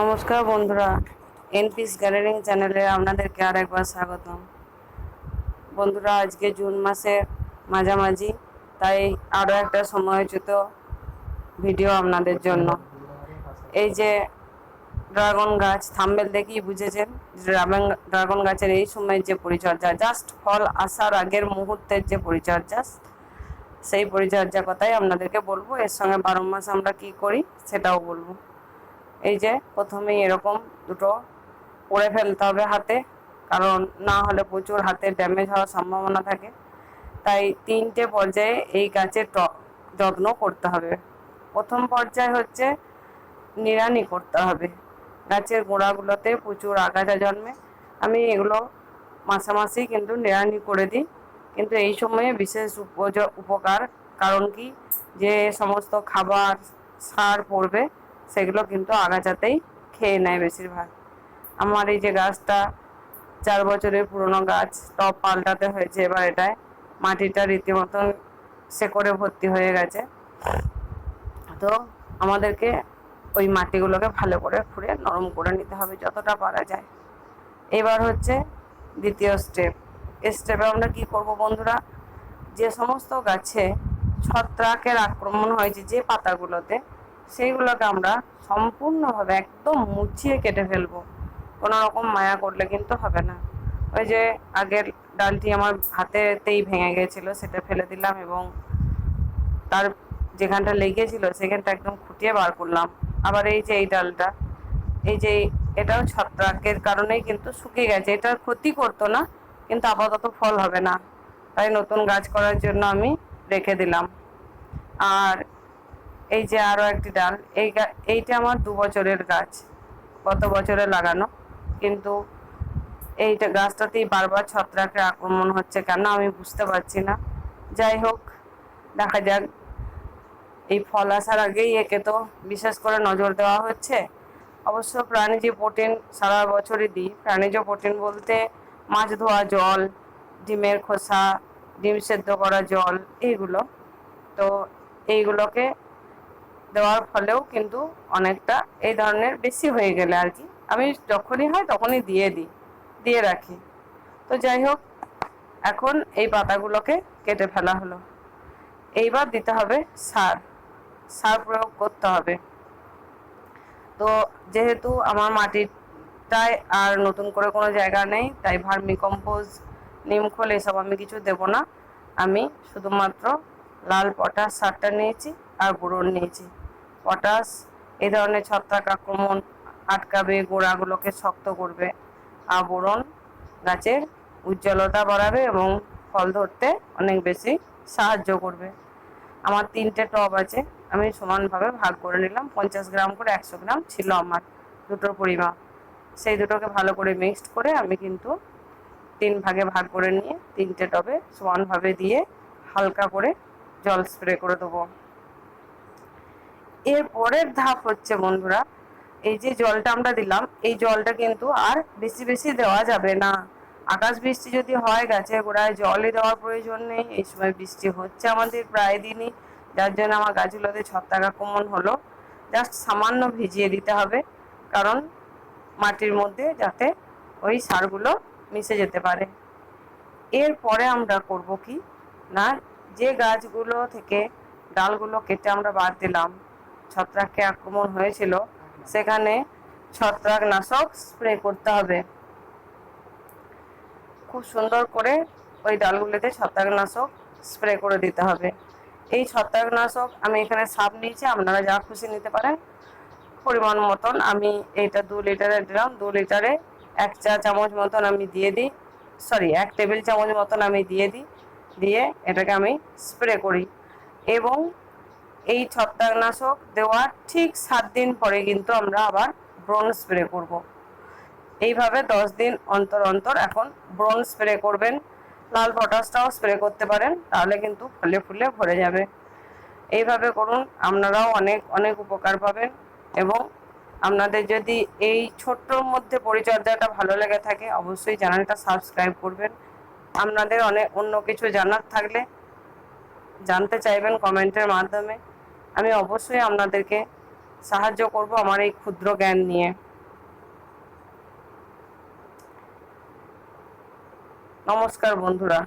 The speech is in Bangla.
নমস্কার বন্ধুরা এনপিস গ্যালারিং চ্যানেলে আপনাদেরকে আর একবার স্বাগতম। বন্ধুরা, আজকে জুন মাসের মাঝামাঝি, তাই আরও একটা সময়োচিত ভিডিও আপনাদের জন্য। এই যে ড্রাগন গাছ থাম্বেল দেখেই বুঝেছেন ড্রাগন ড্রাগন গাছের এই সময়ের যে পরিচর্যা জাস্ট ফল আসার আগের মুহূর্তের যে পরিচর্যা, সেই পরিচর্যা কথাই আপনাদেরকে বলব। এর সঙ্গে বারো মাস আমরা কি করি, সেটাও বলব। এই যে প্রথমেই এরকম দুটো পরে ফেলতে হবে হাতে, কারণ না হলে প্রচুর হাতে ড্যামেজ হওয়ার সম্ভাবনা থাকে। তাই তিনটে পর্যায়ে এই গাছের যত্ন করতে হবে। প্রথম পর্যায় হচ্ছে নিড়ানি করতে হবে। গাছের গোড়াগুলোতে প্রচুর আগাছা জন্মে। আমি এগুলো মাসামাসি কিন্তু নিড়ানি করে দিই। কিন্তু এই সময়ে বিশেষ উপকার কারণ কি? যে সমস্ত খাবার সার পড়বে সেগুলো কিন্তু আগাছাতেই খেয়ে নেয় বেশিরভাগ। আমার এই যে গাছটা, চার বছরের পুরনো গাছ টপ পাল্টাতে হয়েছে এবার এটায়। মাটিটা রীতিমতন শেকড়ে ভর্তি হয়ে গেছে। তো আমাদেরকে ওই মাটিগুলোকে ভালো করে খুঁড়ে নরম করে নিতে হবে যতটা পারা যায়। এবার হচ্ছে দ্বিতীয় স্টেপ এই স্টেপে আমরা কি করব বন্ধুরা? যে সমস্ত গাছে ছত্রাকের আক্রমণ হয়েছে যে পাতাগুলোতে সেইগুলোকে আমরা সম্পূর্ণভাবে একদম মুছিয়ে কেটে ফেলব। কোনো রকম মায়া করলে কিন্তু হবে না। ওই যে আগের ডালটি আমার হাতেতেই ভেঙে গেছিল সেটা ফেলে দিলাম এবং তার যেখানটা লেগেছিল সেখানটা একদম খুঁটিয়ে বার করলাম। আবার এই যে এই ডালটা, এই যে এটাও ছত্রাকের কারণেই কিন্তু শুকিয়ে গেছে। এটার ক্ষতি করতো না, কিন্তু আপাতত ফল হবে না। তাই নতুন গাছ করার জন্য আমি রেখে দিলাম। আর এই যে আরও একটি ডাল, এই এইটা আমার দু বছরের গাছ, গত বছরে লাগানো। কিন্তু এইটা গাছটাতেই বারবার ছত্রাকের আক্রমণ হচ্ছে কেন আমি বুঝতে পারছি না। যাই হোক, দেখা যাক। এই ফল আসার আগেই একে তো বিশেষ করে নজর দেওয়া হচ্ছে। অবশ্য প্রাণীজ প্রোটিন সারা বছরই দিই। প্রাণীজ প্রোটিন বলতে মাছ ধোয়া জল, ডিমের খোসা, ডিম সেদ্ধ করা জল, এইগুলো। তো এইগুলোকে দেওয়ার ফলেও কিন্তু অনেকটা এই ধরনের বেশি হয়ে গেলে আর কি। আমি যখনই হয় তখনই দিয়ে দিই, দিয়ে রাখি। তো যাই হোক, এখন এই পাতাগুলোকে কেটে ফেলা হলো। এইবার দিতে হবে সার। সার প্রয়োগ করতে হবে। তো যেহেতু আমার মাটিটায় আর নতুন করে কোনো জায়গা নেই, তাই ভার্মি কম্পোজ নিমখোল এসব আমি কিছু দেব না। আমি শুধুমাত্র লাল পটাশ সারটা নিয়েছি আর বোরন নিয়েছি। পটাশ এই ধরনের ছত্রাক আক্রমণ আটকাবে, গোড়াগুলোকে শক্ত করবে আর বোরন গাছের উজ্জ্বলতা বাড়াবে এবং ফল ধরতে অনেক বেশি সাহায্য করবে। আমার তিনটে টব আছে, আমি সমানভাবে ভাগ করে নিলাম। পঞ্চাশ গ্রাম করে একশো গ্রাম ছিল আমার দুটোর পরিমাপ সেই দুটোকে ভালো করে মিক্সড করে আমি কিন্তু তিন ভাগে ভাগ করে নিয়ে তিনটে টবে সমানভাবে দিয়ে হালকা করে জল স্প্রে করে দেবো। এর পরের ধাপ হচ্ছে বন্ধুরা, এই যে জলটা আমরা দিলাম, এই জলটা কিন্তু আর বেশি বেশি দেওয়া যাবে না। আকাশ বৃষ্টি যদি হয় গাছের গোড়ায় জলই দেওয়ার প্রয়োজন নেই, এই সময় বৃষ্টি হচ্ছে আমাদের প্রায় দিনই, যার জন্য আমার গাছগুলোতে ছত্রাক আক্রমণ হলো। জাস্ট সামান্য ভিজিয়ে দিতে হবে, কারণ মাটির মধ্যে যাতে ওই সারগুলো মিশে যেতে পারে। এরপরে আমরা করব কি? না, যে গাছগুলো থেকে ডালগুলো কেটে আমরা বাদ দিলাম ছত্রাককে আক্রমণ হয়েছিল, সেখানে ছত্রাকনাশক স্প্রে করতে হবে। খুব সুন্দর করে ওই ডালগুলিতে ছত্রাকনাশক স্প্রে করে দিতে হবে। এই ছত্রাকনাশক আমি এখানে সাপ নিয়েছি, আপনারা যা খুশি নিতে পারেন। পরিমাণ মতন আমি এইটা দু লিটারে দিলাম, দু লিটারে এক চা চামচ মতন আমি দিয়ে দিই। সরি, এক টেবিল চামচ মতন আমি দিয়ে দিই, দিয়ে এটাকে আমি স্প্রে করি। এবং এই ছত্রাকনাশক দেওয়ার ঠিক সাত দিন পরে কিন্তু আমরা আবার ব্রণ স্প্রে করব। এইভাবে দশ দিন অন্তর অন্তর এখন ব্রণ স্প্রে করবেন, লাল পটাশটাও স্প্রে করতে পারেন, তাহলে কিন্তু ফলে ফুলে ভরে যাবে। এইভাবে করুন, আপনারাও অনেক অনেক উপকার পাবেন এবং আপনাদের যদি এই ছোট্টর মধ্যে পরিচর্যাটা ভালো লেগে থাকে, অবশ্যই চ্যানেলটা সাবস্ক্রাইব করবেন। আপনাদের অনেক, অন্য কিছু জানার থাকলে জানতে চাইবেন কমেন্টের মাধ্যমে। আমি অবশ্যই আপনাদেরকে সাহায্য করব আমার এই ক্ষুদ্র জ্ঞান নিয়ে। নমস্কার বন্ধুরা।